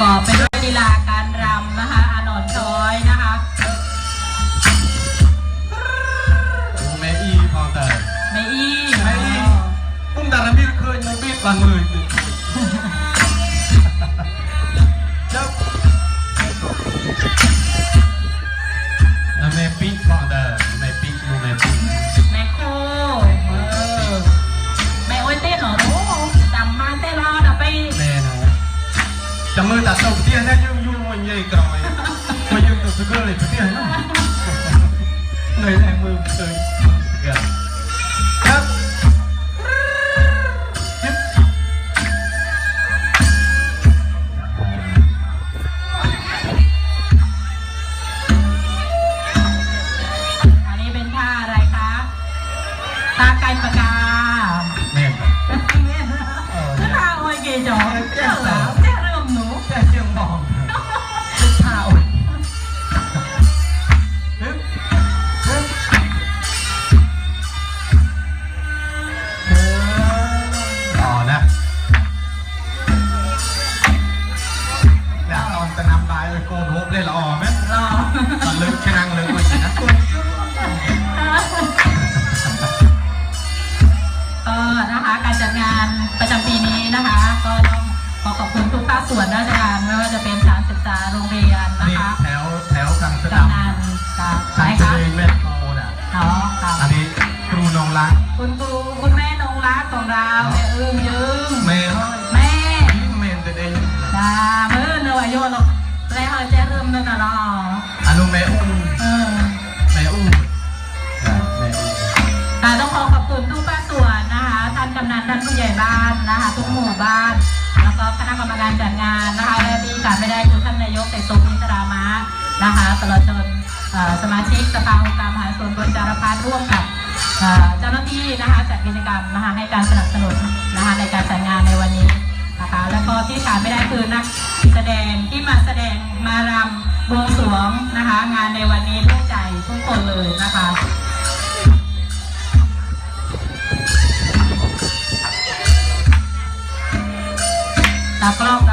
กอบไปด้วยลีลาการรำนะคะอานอนช้อยนะคะแม่อีพองเตยแม่อี้แม่อีปุ้มดารมีเคยมูบีดบางมือ จะตัดส่งเตี้ยแน่ยุ่งยุ่งมันใหญ่กรอยมายุ่งตัวสเกอร์เลยเตี้ยเนาะเลยแรงมือเคยเกือบครับอันนี้เป็นท่าอะไรคะท่าไก่ปากกา แล้วตอนจะนำลายไปโกนโฮบได้ละออไหมรอตอนลึกแค่นั่งลึกไปสินะก็นะคะการจัดงานประจำปีนี้นะคะ ก็ต้องขอขอบคุณทุกภาคส่วนราชการไม่ว่าจะเป็นสถานศึกษาโรงเรียนนะนี่คะแถวแถวกลางสนามกำนันกับทาใครงเจคะริญแม่โมน่ะเนาะค่ะอันนี้ครูนงรักคุณครูคุณแม่นงรักของเราแม่อึ้งยืง เขาจะเริ่มนั่นน่ะเนาะอันนู้นแม่อู้เออแม่อู้ครับแม่อู้ค่ะต้องขอขอบคุณทุกภาคส่วนนะคะ ท่านกำนันท่านผู้ใหญ่บ้านนะคะ ทุกหมู่บ้าน แล้วก็คณะกรรมการจัดงานนะคะและที่ขาดไม่ได้คือท่านนายกเสกสมนิตรามะนะคะตลอดจนเอ่อสมาชิกสภาองค์การมหาส่วนบนจารพัฒน์ร่วมกับเอ่อเจ้าหน้าที่นะคะจัดกิจกรรมนะคะให้การสนับสนุนนะคะในการจัดงานในวันนี้นะคะ แล้วก็ที่ขาดไม่ได้คือนักแสดงที่มาแสดงมารำ บวงสรวงนะคะ งานในวันนี้ทุกใจทุกคนเลยนะคะตากล้อง